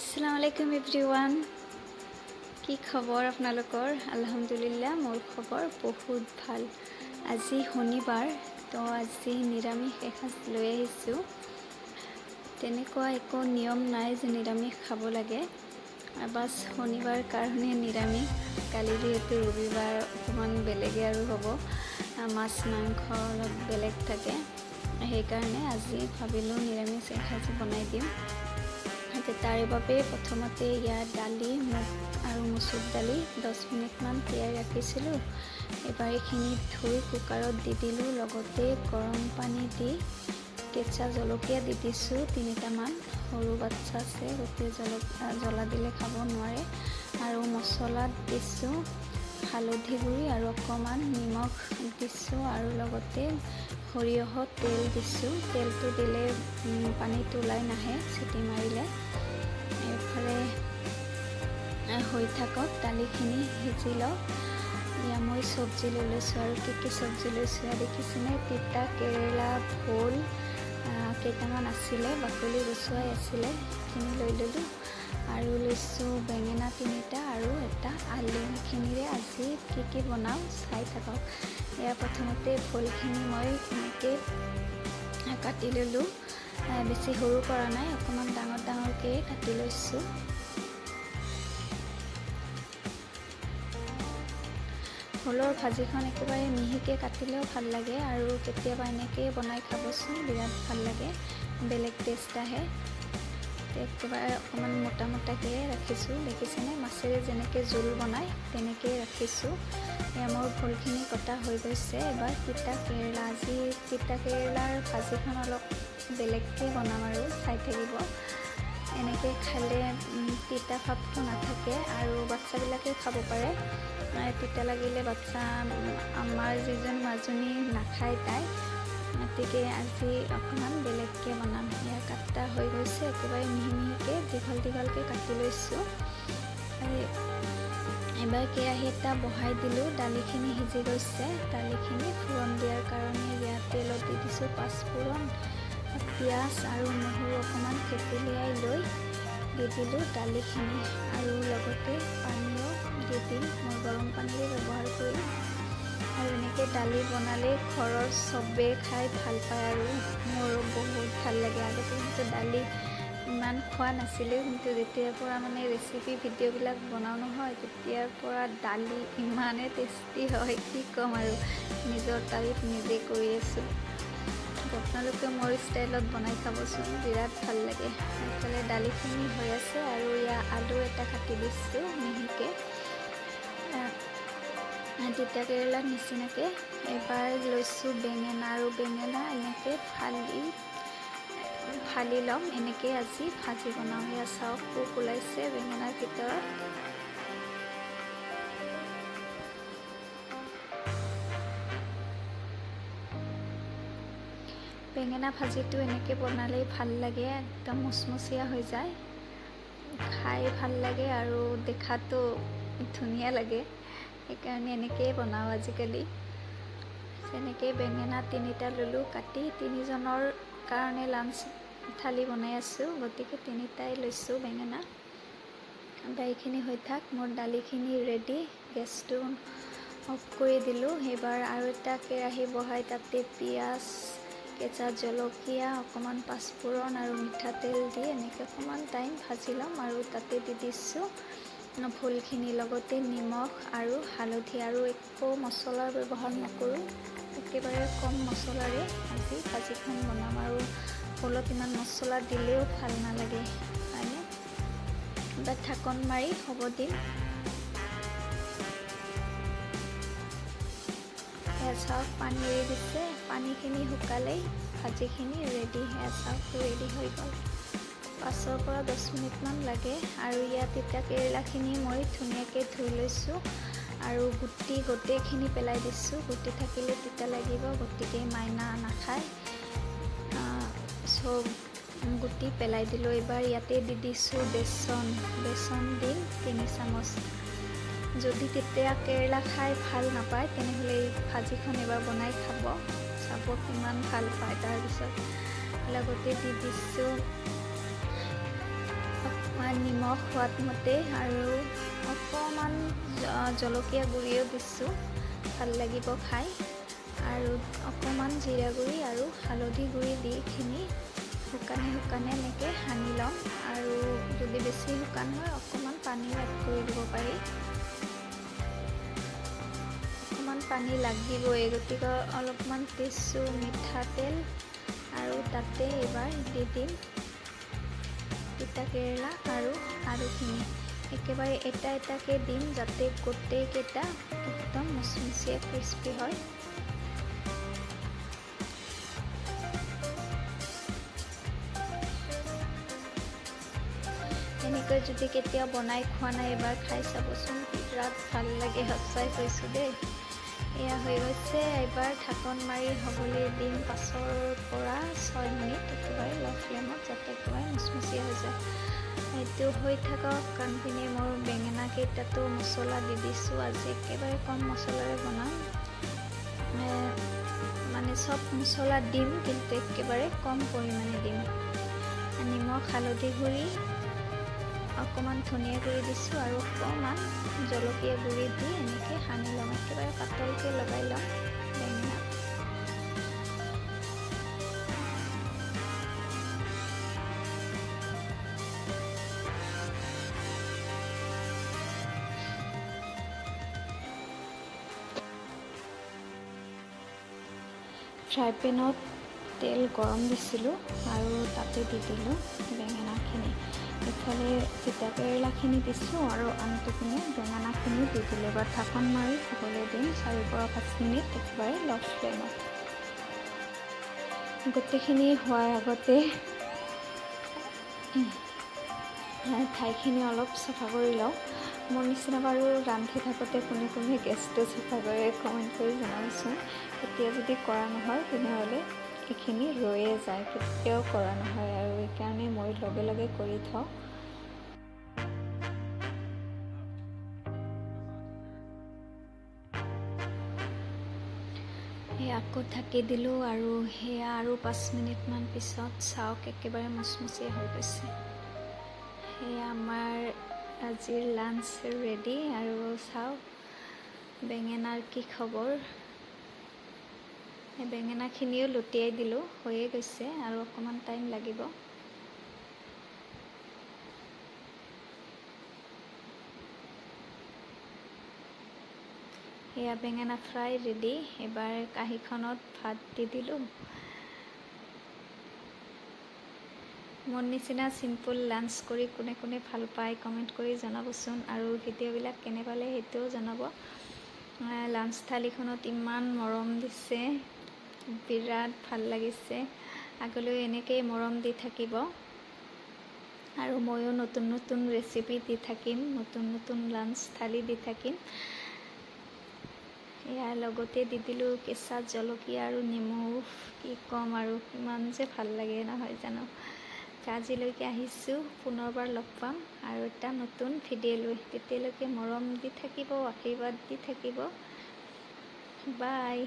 আসসালামু আলাইকুম এভৰিৱান কি খবৰ আপোনালোকৰ? আলহামদুলিল্লাহ, মোৰ খবৰ বহুত ভালো। আজি শনিবাৰ, তো আজি নিৰামিষ এসাঁজ লৈ আহিছোঁ। তেনেকুৱা একো নিয়ম নাই যে নিৰামিষ খাব লাগে। বাছ শনিবাৰ কাৰণে নিৰামিষ। কালি যিহেতু ৰবিবাৰ অকণমান বেলেগে আৰু হ'ব। মাছ, মাংস অলপ বেলেগ থাকে। সেইকাৰণে আজি ভাবিলোঁ নিৰামিষ এসাঁজ বনাই দিওঁ এতিয়া তাৰে বাবে প্ৰথমতে ইয়াত দালি, মুগ আৰু মচুৰ দালি দহ মিনিটমান তিয়াই ৰাখিছিলোঁ। এইবাৰ এইখিনি ধুই কুকাৰত দি দিলোঁ, লগতে গৰম পানী দি কেঁচা জলকীয়া দি দিছোঁ তিনিটামান। সৰু বাচ্ছা আছে গতিকে জলকীয়া জ্বলা দিলে খাব নোৱাৰে। আৰু মছলাত দিছোঁ। হালধি গুড়ি আৰু অকণমান নিমখ দিছোঁ আৰু লগতে সৰিয়হত তেল দিছোঁ। তেলটো দিলে পানীটো ওলাই নাহে চিটি মাৰিলে। এইফালে হৈ থাকক দালিখিনি সিজি লওক। এয়া মই চব্জি লৈ লৈছোঁ আৰু কি কি চব্জি লৈছোঁ। দেখিছেনে তিতা কেৰেলা ভোল কেইটামান আছিলে বাকলি গুচুৱাই আছিলে সেইখিনি লৈ ল'লোঁ। আৰু লৈছোঁ বেঙেনা তিনিটা আৰু এটা আলু। সেইখিনিৰে আজি কি কি বনাওঁ চাই থাকক। এয়া প্ৰথমতে ভোলখিনি মই এনেকৈ কাটি ল'লোঁ। বেছি সৰু কৰা নাই অকণমান ডাঙৰ ডাঙৰকৈ কাটি লৈছোঁ। ভোলৰ ভাজিখন একেবাৰে মিহিকৈ কাটিলেও ভাল লাগে আৰু কেতিয়াবা এনেকৈ বনাই খাবচোন বিৰাট ভাল লাগে। বেলেগ টেষ্ট আহে। একেবাৰে অকণমান মোটা মোটাকৈ ৰাখিছোঁ। দেখিছেনে? মাছেৰে যেনেকৈ জোল বনায় তেনেকৈ ৰাখিছোঁ। এয়া মোৰ ভোলখিনি কটা হৈ গৈছে। এবাৰ তিতা কেৰেলা। আজি তিতা কেৰেলাৰ ভাজিখন অলপ বেলেগকৈ বনাম আৰু চাই থাকিব। এনেকৈ খালে তিতা ভাৱটো নাথাকে আৰু বাচ্ছাবিলাকেও খাব পাৰে। তিতা লাগিলে বাচ্ছা আমাৰ যিজন মাজনী নাখায় তাই। গতিকে আজি অকণমান হৈ গৈছে একেবাৰে মিহি মিহিকৈ দীঘল দীঘলকৈ কাটি লৈছোঁ। এবাৰ কেৰাহী এটা বহাই দিলোঁ দালিখিনি সিজি গৈছে। দালিখিনি ফোৰণ দিয়াৰ কাৰণে ইয়াত তেলত দি দিছোঁ পাঁচফোৰণ পিঁয়াজ আৰু নহৰু অকণমান থেতেলিয়াই লৈ দি দিলোঁ দালিখিনি। আৰু লগতে পানীও দি দিম মই গৰম পানীৰে ব্যৱহাৰ কৰিম। আৰু এনেকৈ দালি বনালে ঘৰৰ চবেই খাই ভাল পায় আৰু মোৰো বহুত ভাল লাগে। আগতে দালি ইমান খোৱা নাছিলোঁ, কিন্তু যেতিয়াৰ পৰা মানে ৰেচিপি ভিডিঅ'বিলাক বনাওঁ নহয়, তেতিয়াৰ পৰা দালি ইমানেই টেষ্টি হয়, কি ক'ম আৰু। নিজৰ তাৰিফ নিজে কৰি আছোঁ। আপোনালোকে মোৰ ষ্টাইলত বনাই খাবচোন, বিৰাট ভালো লাগে। এইফালে দালিখিনি হৈ আছে আৰু ইয়াৰ আলু এটা কাটি দিছোঁ মিহিকৈ। তিতা কেৰেলাৰ নিচিনাকৈ। এবাৰ লৈছোঁ বেঙেনা আৰু বেঙেনা এনেকৈ ফালি ফালি ল'ম এনেকৈ আজি ভাজি বনাওঁ। এয়া চাওক পোক ওলাইছে বেঙেনাৰ ভিতৰত। বেঙেনা ভাজিটো এনেকৈ বনালেই ভাল লাগে একদম মুচমুচীয়া হৈ যায়। খাই ভাল লাগে আৰু দেখাতো ধুনীয়া লাগে সেইকাৰণে এনেকৈয়ে বনাওঁ আজিকালি। তেনেকৈ বেঙেনা তিনিটা ল'লোঁ কাটি তিনিজনৰ কাৰণে লাঞ্চ থালি বনাই আছোঁ গতিকে তিনিটাই লৈছোঁ বেঙেনা। দাইলখিনি হৈ থাক মোৰ দালিখিনি ৰেডি গেছটো অফ কৰি দিলোঁ। সেইবাৰ আৰু এটা কেৰাহী বহাই তাতে পিঁয়াজ কেঁচা জলকীয়া অকণমান পাঁচফোৰণ আৰু মিঠাতেল দি এনেকৈ অকণমান টাইম ভাজি ল'ম আৰু তাতে দি দিছোঁ ভোলখিনি লগতে নিমখ আৰু হালধি আৰু একো মছলাৰ ব্যৱহাৰ নকৰোঁ। একেবাৰে কম মছলাৰে আজি ভাজিখন বনাম আৰু ভোলত ইমান মছলা দিলেও ভালো নালাগে, হয়নে? বা ঢাকন মাৰি হ'ব দিম। সেয়া চাওক, পানী এৰি দিছে। পানীখিনি শুকালেই ভাজিখিনি ৰেডি সেয়া চাওক ৰেডি হৈ গ'ল। পাঁচৰ পৰা দহ মিনিটমান লাগে আৰু ইয়াত তিতা কেৰেলাখিনি মই ধুনীয়াকৈ ধুই লৈছোঁ আৰু গুটি গোটেইখিনি পেলাই দিছোঁ। গুটি থাকিলে তিতা লাগিব, গতিকে মাইনা নাখায়। চব গুটি পেলাই দিলোঁ। এইবাৰ ইয়াতে দি দিছোঁ বেচন। বেচন দিম তিনি চামুচ। যদি তেতিয়া কেৰেলা খাই ভাল নাপায় তেনেহ'লে এই ভাজিখন এবাৰ বনাই খাব। চাব কিমান ভাল পায়। তাৰপিছত লগতে দি দিছোঁ মই নিমখ সোৱাদ মতে আৰু অকণমান জলকীয়া গুড়িও দিছোঁ। ভাল লাগিব খাই। আৰু অকণমান জিৰা গুড়ি আৰু হালধি গুড়ি দি খিনি শুকানে শুকানে এনেকৈ সানি ল'ম আৰু যদি বেছি শুকান হয় অকণমান পানীও এড কৰি দিব পাৰি। অকণমান পানী লাগিবই গতিকে অলপমান দিছোঁ মিঠাতেল আৰু তাতে এইবাৰ দি দিম। তিতা কেৰেলা আৰু আলুখিনি। একেবাৰে এটা এটাকৈ দিম যাতে গোটেইকেইটা একদম মচমচীয়া ক্ৰিস্পি হয়। এনেকৈ যদি কেতিয়াও বনাই খোৱা নাই এবাৰ খাই চাবচোন। বিৰাট ভাল লাগে সঁচাই কৈছোঁ দেই। এয়া হৈ গৈছে এবাৰ ঢাকন মাৰি হ'বলৈ দিম পাঁচৰ পৰা ছয় মিনিট একেবাৰে ল' ফ্লেমত যাতে একেবাৰে মচমচীয়া হৈ যায়। সেইটো হৈ থাকক কাৰণ পিনে মোৰ বেঙেনা কেইটাতো মছলা দি দিছোঁ আজি একেবাৰে কম মছলাৰে বনাম। মানে চব মছলা দিম কিন্তু একেবাৰে কম পৰিমাণে দিম। নিমখ হালধি গুড়ি অকণমান ধনিয়া গুড়ি দিছোঁ আৰু অকণমান জলকীয়া গুড়ি দি এনেকৈ সানি ল'ম, একেবাৰে পাতলকৈ লগাই ল'ম, বেঙেনা। ফ্ৰাই পেনত তেল গৰম দিছিলোঁ আৰু তাতে দি দিলোঁ বেঙেনাখিনি। ইফালে তিতা কেৰেলাখিনি দিছোঁ আৰু আনটো পিনে বেঙেনাখিনি দি দিলোঁ। এবাৰ ঢাকন মাৰি হ'বলৈ দিম চাৰিৰ পৰা পাঁচ মিনিট একেবাৰে ল' ফ্লেমত গোটেইখিনি হোৱাৰ আগতে ঠাইখিনি অলপ চাফা কৰি লওঁ। মোৰ নিচিনা বাৰু ৰান্ধি থাকোঁতে কোনে কোনে গেছটো চাফা কৰে কমেণ্ট কৰি জনাবচোন। এতিয়া যদি কৰা নহয় তেনেহ'লে এইখিনি ৰৈয়ে যায় কেতিয়াও কৰা নহয় আৰু সেইকাৰণে মই লগে লগে কৰি থওঁ। আকৌ ঢাকি দিলোঁ আৰু সেয়া আৰু পাঁচ মিনিটমান পিছত চাওক একেবাৰে মচমচীয়া হৈ গৈছে। সেয়া আমাৰ আজিৰ লাঞ্চ ৰেডি আৰু চাওক বেঙেনাৰ কি খবৰ। বেঙেনাখিনিও লুটিয়াই দিলোঁ, হৈয়ে গৈছে আৰু অকণমান টাইম লাগিব। সেয়া বেঙেনা ফ্ৰাই ৰেডি এবাৰ কাঁহীখনত ভাত দি দিলোঁ। মোৰ নিচিনা চিম্পুল লাঞ্চ কৰি কোনে কোনে ভালো পায় কমেণ্ট কৰি জনাবচোন আৰু ভিডিঅ'বিলাক কেনে পালে সেইটোও জনাব। লাঞ্চ থালিখনত ইমান মৰম দিছে। বিৰাট ভালো লাগিছে। আগলৈ এনেকেই মৰম দি থাকিব। আৰু ময়ো নতুন নতুন ৰেচিপি দি থাকিম, নতুন নতুন লাঞ্চ থালি দি থাকিম। ইয়াৰ লগতে দি দিলোঁ কেঁচা জলকীয়া আৰু নেমু। কি ক'ম আৰু কিমান যে ভালো লাগে নহয় জানো। আজিলৈকে আহিছোঁ, পুনৰবাৰ লগ পাম। আৰু এটা নতুন ভিডিঅ' লৈ তেতিয়ালৈকে মৰম দি থাকিব, আশীৰ্বাদ দি থাকিব। বাই